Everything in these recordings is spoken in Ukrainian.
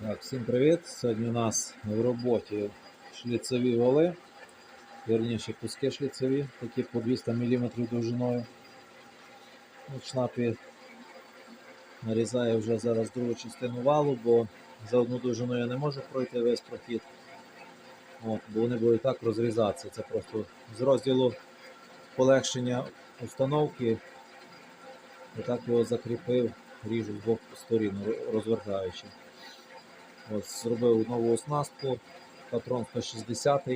Так, всім привіт! Сьогодні у нас в роботі шліцеві вали, вірніше куски шліцеві, такі по 200 мм довжиною. От шнапі нарізаю вже зараз другу частину валу, бо за одну довжину я не можу пройти весь прохід. От, бо вони будуть так розрізатися. Це просто з розділу полегшення установки. І так його закріпив, ріжу з двох сторін, розвертаючи. От, зробив нову оснастку, патрон 160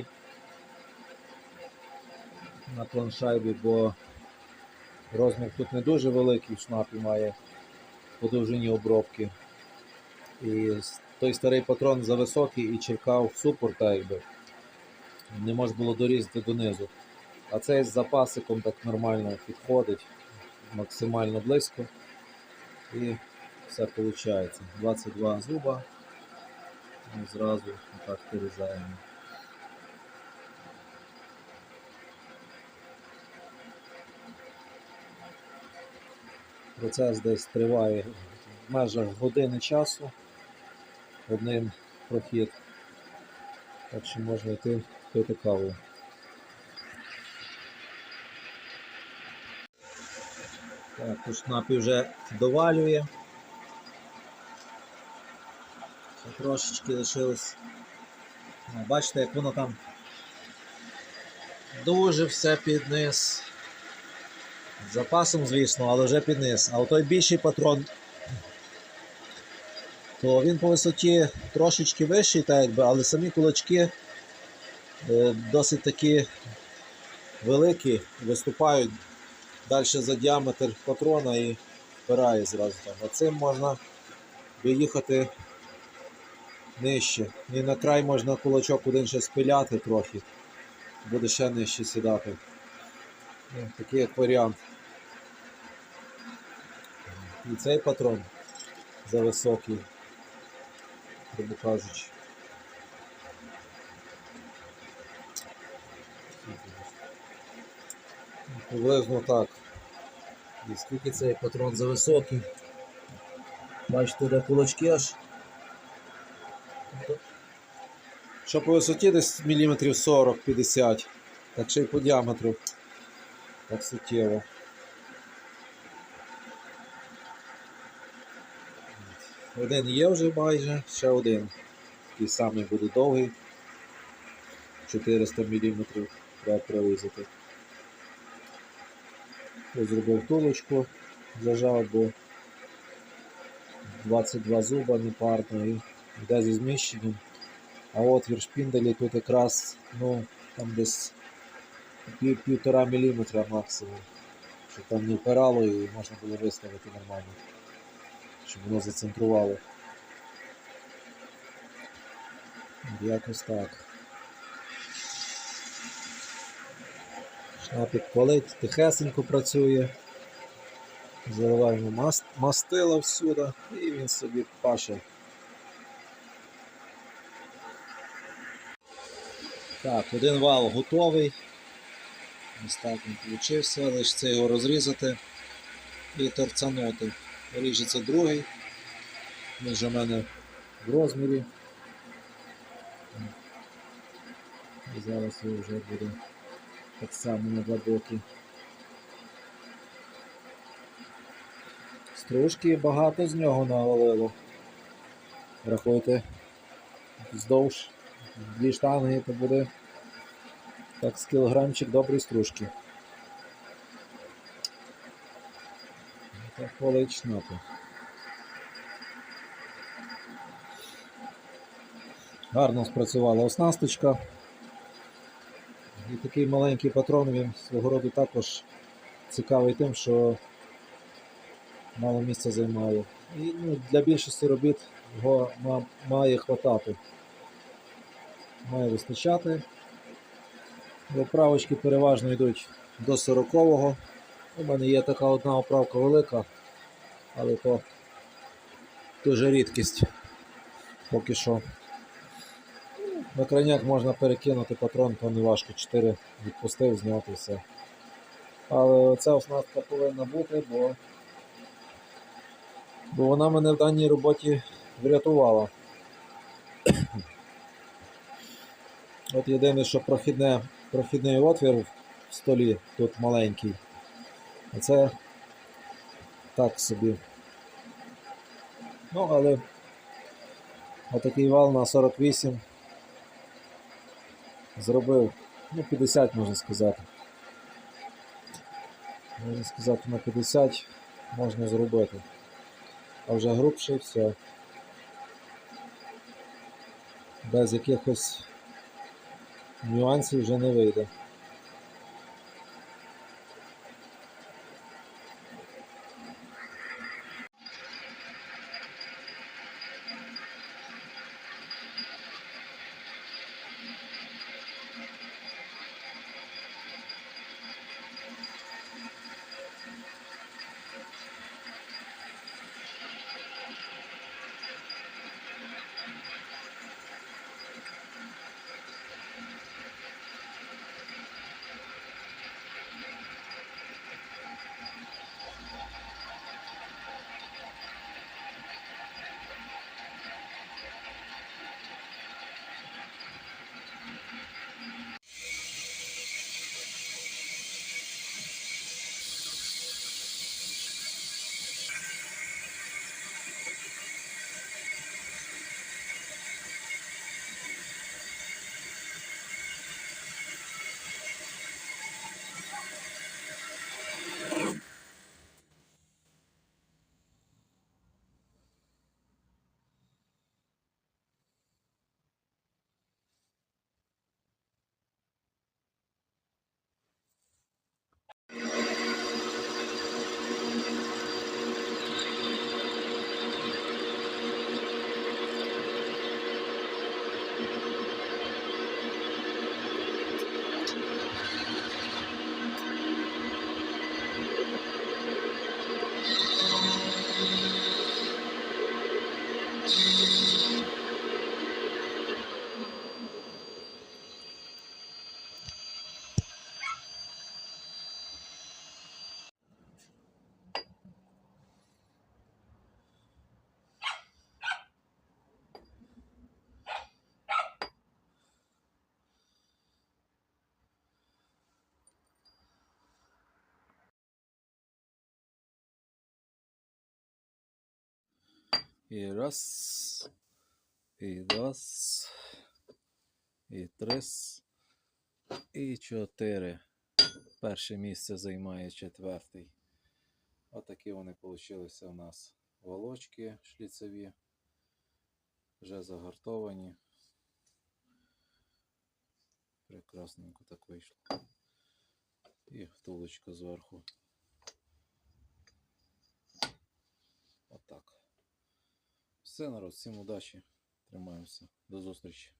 на планшайбі, бо розмір тут не дуже великий, в шнапі має по довжині обробки. І той старий патрон зависокий і черкав супорт, так якби. Не можна було дорізати донизу. А цей з запасиком так нормально підходить, максимально близько. І все виходить. 22 зуба. Ми зразу так вирізаємо. Процес десь триває в межах години часу. Одним прохід. Так що можна йти пити каву. Так, тут напій вже довалює. Ще трошечки лишилось. Бачите, як воно там дуже все під низ. З запасом, звісно, але вже під низ. А той більший патрон, то він по висоті трошечки вищий, так якби, але самі кулачки е, досить такі великі, виступають далі за діаметр патрона і впирає зразу там. А цим можна виїхати нижче. І на край можна кулачок один ще спиляти трохи. Буде ще нижче сідати. Ну, Такий як варіант. І цей патрон зависокий, грубо кажучи. Приблизно так. І скільки цей патрон зависокий. Бачите, де кулачки аж. Що по висоті десь міліметрів 40-50, так ще й по діаметру. Так суттєво. Один є вже майже, ще один. Такий самий буде довгий. 400 мм треба. Ось Зробив тулочку, зажав, бо 22 зуба непарно і йде зі зміщенням. А отвір шпінделі тут якраз ну, там десь пів, півтора міліметра максимум. Щоб там не впирало і можна було виставити нормально. Щоб воно зацентрувало. Якось так. Шнапік палить, тихесенько працює. Заливаємо мас- мастила всюди і він собі паше. Так, один вал готовий. Ось так він получився, лише це його розрізати і торцанути. Ріжеться другий. Він вже в мене в розмірі. І зараз його вже буде так само на два боки. Стружки багато з нього навалило. Рахуйте, вздовж дві штанги, то буде так з кілограмчик доброї стружки. Так полить шнапу. Гарно спрацювала оснасточка. І такий маленький патрон він свого роду також цікавий тим, що мало місця займає. І ну, для більшості робіт його має хватати. Має вистачати. Оправочки переважно йдуть до 40-го. У мене є така одна оправка велика, але то дуже рідкість поки що. На крайняк можна перекинути патрон, то не важко, 4 відпустив, зняти все. Але ця оснастка повинна бути, бо, бо вона мене в даній роботі врятувала. От єдине, що прохідне, прохідний отвір в столі тут маленький. А це так собі. Ну, але отакий вал на 48 зробив, ну, 50 можна сказати. Можна сказати, на 50 можна зробити. А вже грубше все. Без якихось нюансів вже не вийде. І раз, і dos, і трис, і чотири. Перше місце займає четвертий. Отакі вони получилися у нас волочки шліцеві. Вже загартовані. Прекрасненько так вийшло. І втулочка зверху. Отак. Все, народ, всім удачі. Тримаємося. До зустрічі.